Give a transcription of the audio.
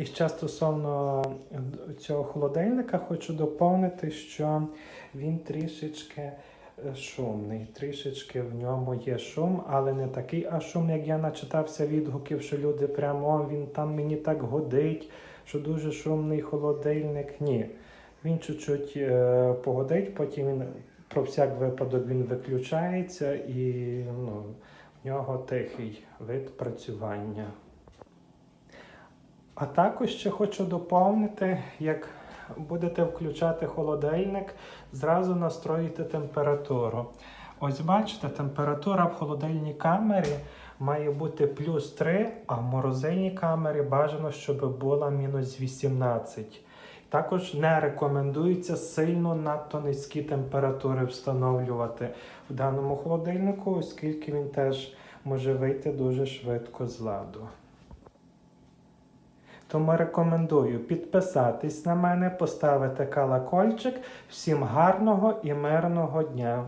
І ще стосовно цього холодильника хочу доповнити, що він трішечки е, шумний, трішечки в ньому є шум, але не такий аж шум, як я начитався відгуків, що люди прямо він там мені так годить, що дуже шумний холодильник. Ні. Він чуть-чуть е, погодить, потім він про всяк випадок він виключається і ну, в нього тихий вид працювання. А також ще хочу доповнити, як будете включати холодильник, зразу настроїти температуру. Ось бачите, температура в холодильній камері має бути плюс 3, а в морозильній камері бажано, щоб була мінус 18. Також не рекомендується сильно надто низькі температури встановлювати в даному холодильнику, оскільки він теж може вийти дуже швидко з ладу. Тому рекомендую підписатись на мене, поставити колокольчик. Всім гарного і мирного дня!